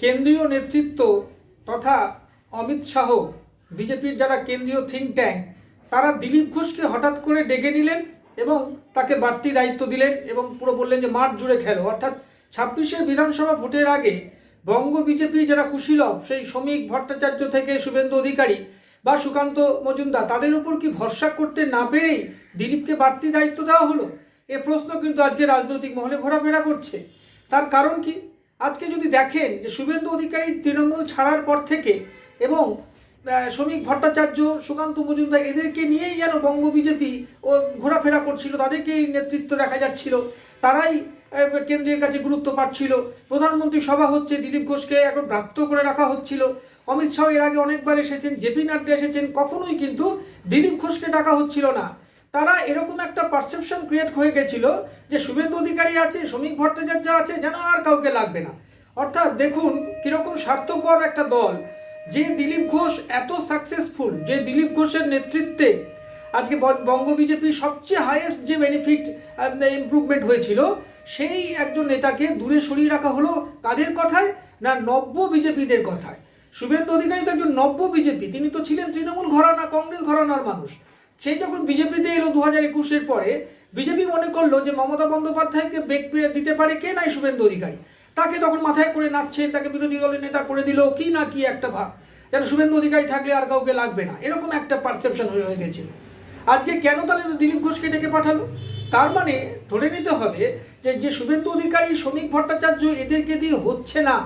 কেন্দ্রীয় নেতৃত্ব তথা অমিত শাহ, বিজেপির যারা কেন্দ্রীয় থিঙ্ক ট্যাঙ্ক তারা দিলীপ ঘোষকে হঠাৎ করে ডেকে নিলেন এবং তাকে বাড়তি দায়িত্ব দিলেন এবং পুরো বললেন যে মাঠ জুড়ে খেলো। অর্থাৎ ছাব্বিশের বিধানসভা ভোটের আগে বঙ্গ বিজেপি যারা কুশীলভ, সেই শ্রমিক ভট্টাচার্য থেকে শুভেন্দু অধিকারী বা সুকান্ত মজুমদার, তাদের উপর কি ভরসা করতে না পেরেই দিলীপকে বাড়তি দায়িত্ব দেওয়া হলো? এ প্রশ্ন কিন্তু আজকে রাজনৈতিক মহলে ঘোরাফেরা করছে। তার কারণ কি? আজকে যদি দেখেন যে শুভেন্দু অধিকারী তৃণমূল ছাড়ার পর থেকে এবং শ্রমিক ভট্টাচার্য, সুকান্ত মজুমদার এদেরকে নিয়েই যেন বঙ্গ বিজেপি ও ঘোরাফেরা করছিল, তাদেরকেই নেতৃত্ব দেখা যাচ্ছিল, তারাই কেন্দ্রের কাছে গুরুত্ব পাচ্ছিল। প্রধানমন্ত্রী সভা হচ্ছে, দিলীপ ঘোষকে এখন ব্রাত্য করে রাখা হচ্ছিল। অমিত শাহ এর আগে অনেকবার এসেছেন জেপি নাড্ডা এসেছেন, কখনোই কিন্তু দিলীপ ঘোষকে ডাকা হচ্ছিল না। তারা এরকম একটা পারসেপশন ক্রিয়েট হয়ে গেছিল যে শুভেন্দু অধিকারী আছে, শ্রমিক ভট্টাচার্য আছে, যেন আর কাউকে লাগবে না। অর্থাৎ দেখুন কীরকম স্বার্থপর একটা দল। যে দিলীপ ঘোষ এত সাকসেসফুল যে দিলীপ ঘোষের নেতৃত্বে আজকে বঙ্গ বিজেপির সবচেয়ে হাইয়েস্ট যে বেনিফিট ইমপ্রুভমেন্ট হয়েছিল, সেই একজন নেতাকে দূরে সরিয়ে রাখা হলো কাদের কথায়? না, নব্য বিজেপিদের কথায়। শুভেন্দু অধিকারী তো একজন নব্য বিজেপি, তিনি তো ছিলেন তৃণমূল ঘরানা, কংগ্রেস ঘরানার মানুষ। সেই যখন বিজেপিতে এলো দু হাজার একুশের পরে, বিজেপি মনে করল যে মমতা বন্দ্যোপাধ্যায়কে বেগ দিতে পারে কে নাই শুভেন্দু অধিকারী? তাকে তখন মাথায় করে নাচছেন, তাকে বিরোধী দলের নেতা করে দিল, কি না কি একটা ভাব। যেন শুভেন্দু অধিকারী থাকলে আর কাউকে লাগবে না। এরকম একটা পারসেপশন হয়ে হয়ে গেছিল। আজকে কেন তাহলে দিলীপ ঘোষকে ডেকে পাঠালো? তার মানে ধরে নিতে হবে যে যে শুভেন্দু অধিকারী, শ্রমিক ভট্টাচার্য এদেরকে দিয়ে হচ্ছে না,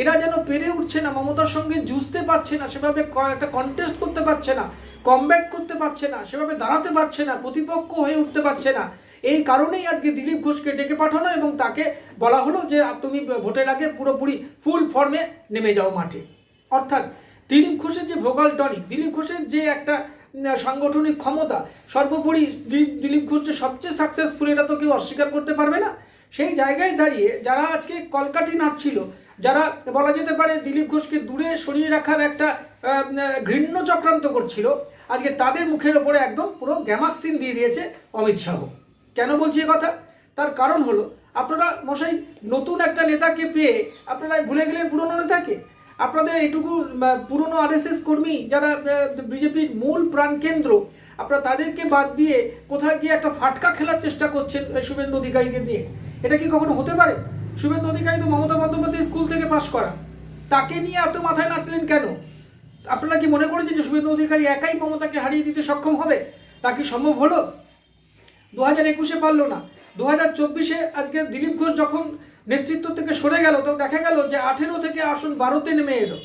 এরা যেন পেরে উঠছে না, মমতার সঙ্গে জুঝতে পারছে না, সেভাবে একটা কন্টেস্ট করতে পারছে না কমব্যাট করতে পারছে না, সেভাবে দাঁড়াতে পারছে না, প্রতিপক্ষ হয়ে উঠতে পারছে না। এই কারণেই আজকে দিলীপ ঘোষকে ডেকে পাঠানো এবং তাকে বলা হলো যে তুমি ভোটের আগে পুরোপুরি ফুল ফর্মে নেমে যাও মাঠে। অর্থাৎ দিলীপ ঘোষের যে ভোকাল টনিক দিলীপ ঘোষের যে একটা সাংগঠনিক ক্ষমতা, সর্বোপরি দিলীপ দিলীপ ঘোষ যে সবচেয়ে সাকসেসফুল এটা তো কেউ অস্বীকার করতে পারবে না। সেই জায়গায় দাঁড়িয়ে যারা আজকে কলকাঠি নাড়ছিল যারা বলা যেতে পারে দিলীপ ঘোষকে দূরে সরিয়ে রাখার একটা ঘৃণ্য চক্রান্ত করছিল। আজকে তাদের মুখের ওপরে একদম পুরো গ্যামাক্সিন দিয়ে দিয়েছে অমিত শাহ। কেন বলছি কথা? তার কারণ হলো আপনারা মশাই নতুন একটা নেতাকে পেয়ে আপনারা ভুলে গেলেন পুরনো নেতাকে? আপনাদের আহ, পুরনো আরএসএস কর্মী যারা বিজেপির মূল প্রাণকেন্দ্র আপনারা তাদেরকে বাদ দিয়ে কোথায় গিয়ে একটা ফাটকা খেলার চেষ্টা করছেন শুভেন্দু অধিকারীকে নিয়ে? এটা কি কখনো হতে পারে? শুভেন্দু অধিকারী তো মমতা বন্দ্যোপাধ্যায় স্কুল থেকে পাশ করা। তাকে নিয়ে এত মাথায় নাচলেন কেন? আপনারা কি মনে করেছেন যে শুভেন্দু অধিকারী একাই মমতাকে হারিয়ে দিতে সক্ষম হবে? তা কি সম্ভব হলো? দু হাজার একুশে পারল না। দু হাজার চব্বিশে আজকে দিলীপ ঘোষ যখন নেতৃত্ব থেকে সরে গেল তখন দেখা গেল যে আঠেরো থেকে আসন বারোতে নেমে এলো।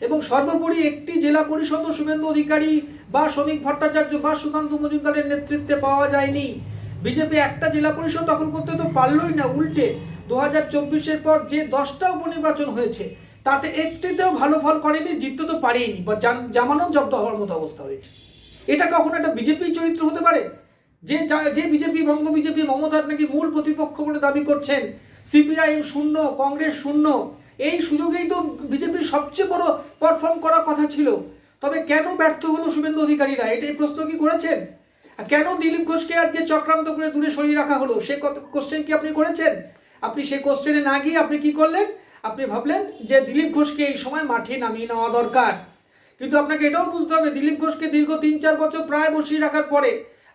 এবং সর্বোপরি একটি জেলা পরিষদ শুভেন্দু অধিকারী বা শ্রমিক ভট্টাচার্য বা সুকান্ত মজুমদারের নেতৃত্বে পাওয়া যায়নি। বিজেপি একটা জেলা পরিষদ দখল করতে তো পারলই না, উল্টে। দু হাজার চব্বিশের পর যে দশটা উপনির্বাচন হয়েছে তাতে একটিতেও ভালো ফল করেনি, জিততে তো পারেইনি, বা জামানত জব্দ হওয়ার মতো অবস্থা হয়েছে। এটা কখনো একটা বিজেপি চরিত্র হতে পারে? যে যা- যে বিজেপি, বঙ্গ বিজেপি মমতার নাকি মূল প্রতিপক্ষ বলে দাবি করছেন? সিপিআইএম শূন্য, কংগ্রেস শূন্য, এই সুযোগেই তো বিজেপির সবচেয়ে বড় পারফর্ম করার কথা ছিল। তবে কেন ব্যর্থ হলো শুভেন্দু অধিকারীরা? এটাই প্রশ্ন কি করেছেন? কেন দিলীপ ঘোষকে আজকে চক্রান্ত করে দূরে সরিয়ে রাখা হলো? সে কোশ্চেন কি আপনি করেছেন? আপনি সেই কোশ্চেনে না গিয়ে আপনি কি করলেন? আপনি ভাবলেন যে দিলীপ ঘোষকে এই সময় মাঠে নামিয়ে নেওয়া দরকার। কিন্তু আপনাকে এটাও বুঝতে হবে, দিলীপ ঘোষকে দীর্ঘ তিন চার বছর প্রায় বসিয়ে রাখার পরে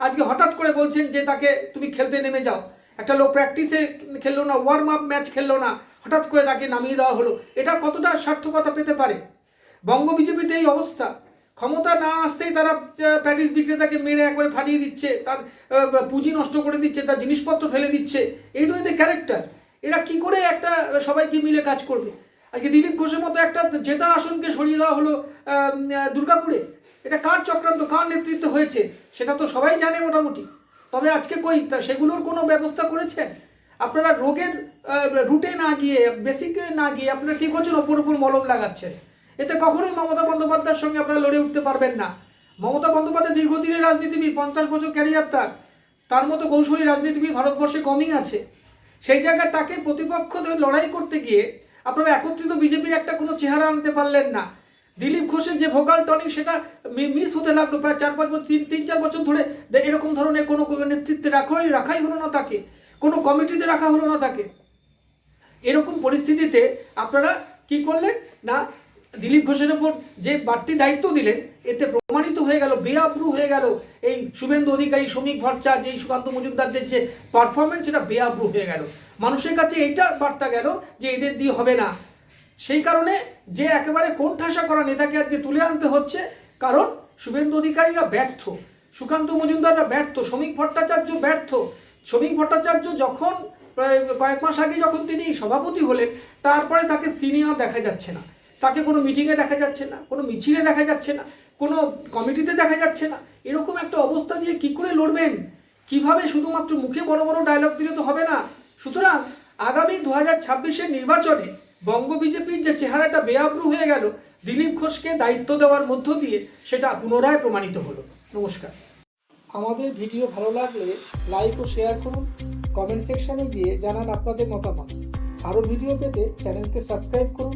আজকে হঠাৎ করে বলছেন যে তাকে তুমি খেলতে নেমে যাও। একটা লোক প্র্যাকটিসে খেললো না ওয়ার্ম আপ ম্যাচ খেললো না, হঠাৎ করে তাকে নামিয়ে দেওয়া হলো। এটা কতটা সার্থকতা পেতে পারে? বঙ্গ বিজেপিতে এই অবস্থা। ক্ষমতা না আসতেই তারা প্যাটিস বিক্রেতাকে মেরে একবারে ফাটিয়ে দিচ্ছে, তার পুঁজি নষ্ট করে দিচ্ছে, তার জিনিসপত্র ফেলে দিচ্ছে। এই তো এদের ক্যারেক্টার এরা কি করে একটা, সবাইকে মিলে কাজ করবে? আজকে দিলীপ ঘোষের মতো একটা জেতা আসনকে সরিয়ে দেওয়া হলো দুর্গাপুরে। এটা কার চক্রান্ত, কার নেতৃত্ব হয়েছে, সেটা তো সবাই জানে মোটামুটি। তবে আজকে কই, তা সেগুলোর কোনো ব্যবস্থা করেছেন? আপনারা রোগের রুটে না গিয়ে বেসিকে না গিয়ে আপনারা কি করছেন? ওপর উপর মলম লাগাচ্ছেন। এতে কখনোই মমতা বন্দ্যোপাধ্যায়ের সঙ্গে আপনারা লড়ে উঠতে পারবেন না। মমতা বন্দ্যোপাধ্যায় দীর্ঘদিনের রাজনীতিবিদ, পঞ্চাশ বছর ক্যারিয়ার তার। তার মতো কৌশলী রাজনীতিবিদ ভারতবর্ষে কমই আছে। সেই জায়গায় তাকে প্রতিপক্ষ ধরে লড়াই করতে গিয়ে আপনারা একত্রিত বিজেপির একটা কোনো চেহারা আনতে পারলেন না। দিলীপ ঘোষের যে ভোকাল টনিক সেটা মিস হতে লাগল। প্রায় চার পাঁচ বছর, তিন তিন, চার বছর ধরে এরকম ধরনের কোনো কোনো নেতৃত্বে রাখাই রাখাই হলো না তাকে। কোনো কমিটিতে রাখা হলো না তাকে। এরকম পরিস্থিতিতে আপনারা কি করলেন? না দিলীপ ঘোষের ওপর যে বাড়তি দায়িত্ব দিলেন, এতে প্রমাণিত হয়ে গেল, বেআব্রু হয়ে গেল এই শুভেন্দু অধিকারী, শ্রমিক ভট্টাচার্য এই সুকান্ত মজুমদারদের যে পারফরমেন্স সেটা বেআব্রু হয়ে গেল। মানুষের কাছে এইটা বার্তা গেল যে এদের দিয়ে হবে না। সেই কারণে যে একেবারে কোণঠাসা করা নেতাকে আজকে তুলে আনতে হচ্ছে, কারণ শুভেন্দু অধিকারীরা ব্যর্থ, সুকান্ত মজুমদাররা ব্যর্থ, শ্রমিক ভট্টাচার্য ব্যর্থ। শ্রমিক ভট্টাচার্য যখন কয়েক মাস আগে যখন তিনি সভাপতি হলেন, তারপরে তাকে সিনিয়র দেখা যাচ্ছে না। তাকে কোনো মিটিংয়ে দেখা যাচ্ছে না, কোনো মিছিলে দেখা যাচ্ছে না, কোনো কমিটিতে দেখা যাচ্ছে না। এরকম একটা অবস্থা দিয়ে কি করে লড়বেন? কীভাবে শুধুমাত্র মুখে বড় বড় ডায়লগ দিলে তো হবে না? সুতরাং আগামী দু হাজার ছাব্বিশের নির্বাচনে বঙ্গ বিজেপির যে চেহারাটা বেআব্রু হয়ে গেল, দিলীপ ঘোষকে দায়িত্ব দেওয়ার মধ্য দিয়ে সেটা পুনরায় প্রমাণিত হলো। নমস্কার। আমাদের ভিডিও ভালো লাগলে লাইক ও শেয়ার করুন কমেন্ট সেকশানে গিয়ে জানান আপনাদের মতামত। আরও ভিডিও পেতে চ্যানেলকে সাবস্ক্রাইব করুন।